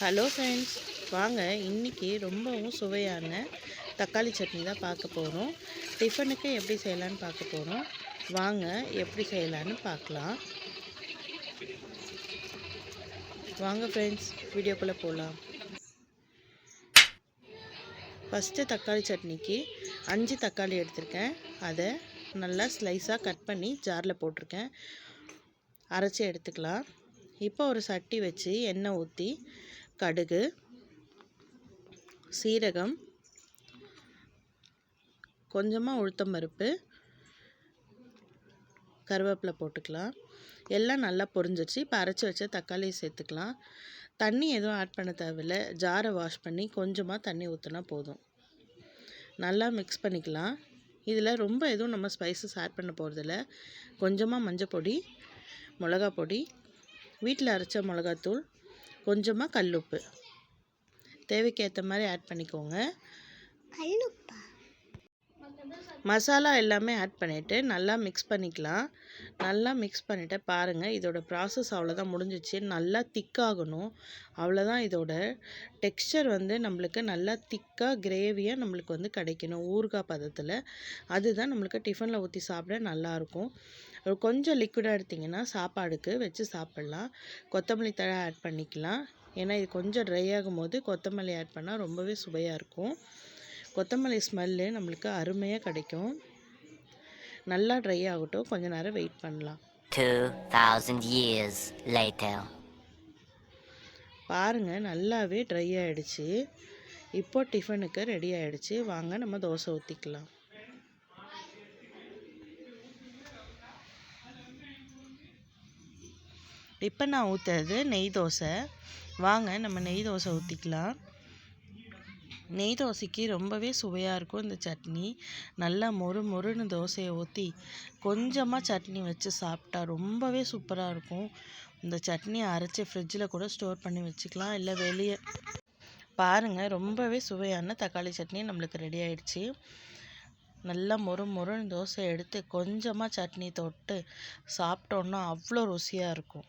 Hello friends வாங்க இன்றைக்கி ரொம்பவும் சுவையான தக்காளி சட்னி தான் பார்க்க போகிறோம் டிஃபனுக்கு எப்படி செய்யலான்னு பார்க்க போகிறோம் வாங்க எப்படி செய்யலான்னு பார்க்கலாம். வாங்க ஃப்ரெண்ட்ஸ் வீடியோக்குள்ளே போகலாம் ஃபஸ்ட்டு தக்காளி சட்னிக்கு அஞ்சு தக்காளி எடுத்திருக்கேன். அதை நல்லா ஸ்லைஸாக கட் பண்ணி ஜாரில் போட்டிருக்கேன். அரைச்சி எடுத்துக்கலாம். இப்போ ஒரு சட்டி வச்சு எண்ணெய் ஊற்றி கடுகு சீரகம் கொஞ்சமாக உளுத்தம் பருப்பு கருவேப்பிலை போட்டுக்கலாம். எல்லாம் நல்லா பொரிஞ்சிச்சு இப்போ அரைச்சி வச்ச தக்காளி சேர்த்துக்கலாம். தண்ணி எதுவும் ஆட் பண்ண தேவையில்ல. ஜாரை வாஷ் பண்ணி கொஞ்சமாக தண்ணி ஊற்றினா போதும். நல்லா மிக்ஸ் பண்ணிக்கலாம். இதில் ரொம்ப எதுவும் நம்ம ஸ்பைசஸ் ஆட் பண்ண போகிறதில்ல கொஞ்சமாக மஞ்சள் பொடி மிளகா பொடி வீட்டில் அரைச்ச மிளகாத்தூள் கொஞ்சமாக கல்லுப்பு. தேவைக்கு ஏற்ற மாதிரி ஆட் பண்ணிக்கோங்க. கல்லுப்பா? மசாலா எல்லாமே ஆட் பண்ணிவிட்டு நல்லா மிக்ஸ் பண்ணிக்கலாம். நல்லா மிக்ஸ் பண்ணிவிட்டு பாருங்கள் இதோட ப்ராசஸ் அவ்வளோதான் முடிஞ்சிச்சு. நல்லா திக்காகணும் அவ்வளோதான் இதோட டெக்ஸ்சர் வந்து நம்மளுக்கு நல்லா திக்காக கிரேவியாக நம்மளுக்கு வந்து கிடைக்கணும். ஊறுகாய் பதத்தில். அதுதான் நம்மளுக்கு டிஃபனில் ஊற்றி சாப்பிட நல்லாயிருக்கும். கொஞ்சம் லிக்விடாக எடுத்திங்கன்னா சாப்பாடுக்கு வச்சு சாப்பிட்லாம். கொத்தமல்லி தழை ஆட் பண்ணிக்கலாம். ஏன்னா இது கொஞ்சம் ட்ரை ஆகும் போது கொத்தமல்லி ஆட் பண்ணால் ரொம்பவே சுவையாக இருக்கும். கொத்தமல்லி ஸ்மெல்லு நம்மளுக்கு அருமையாக கிடைக்கும். நல்லா ட்ரை ஆகட்டும். கொஞ்ச நேரம் வெயிட் பண்ணலாம். 2000 years later. பாருங்கள் நல்லாவே ட்ரை ஆகிடுச்சு இப்போ டிஃபனுக்கு ரெடி ஆகிடுச்சு வாங்க நம்ம தோசை ஊற்றிக்கலாம் இப்போ நான் ஊற்றுறது நெய் தோசை. வாங்க நம்ம நெய் தோசை ஊற்றிக்கலாம் நெய் தோசைக்கு ரொம்பவே சுவையாக இருக்கும் இந்த சட்னி. நல்லா மொறு மொறுன்னு தோசையை ஊற்றி கொஞ்சமாக சட்னி வச்சு சாப்பிட்டா ரொம்பவே சூப்பராக இருக்கும். இந்த சட்னியை அரைச்சி ஃப்ரிட்ஜில் கூட ஸ்டோர் பண்ணி வச்சுக்கலாம். இல்லை வெளியே பாருங்கள் ரொம்பவே சுவையான தக்காளி சட்னி நம்மளுக்கு ரெடி ஆயிடுச்சு. நல்லா மொறு மொறுன்னு தோசை எடுத்து கொஞ்சமாக சட்னி தொட்டு சாப்பிட்டோன்னா அவ்வளோ ருசியாக இருக்கும்.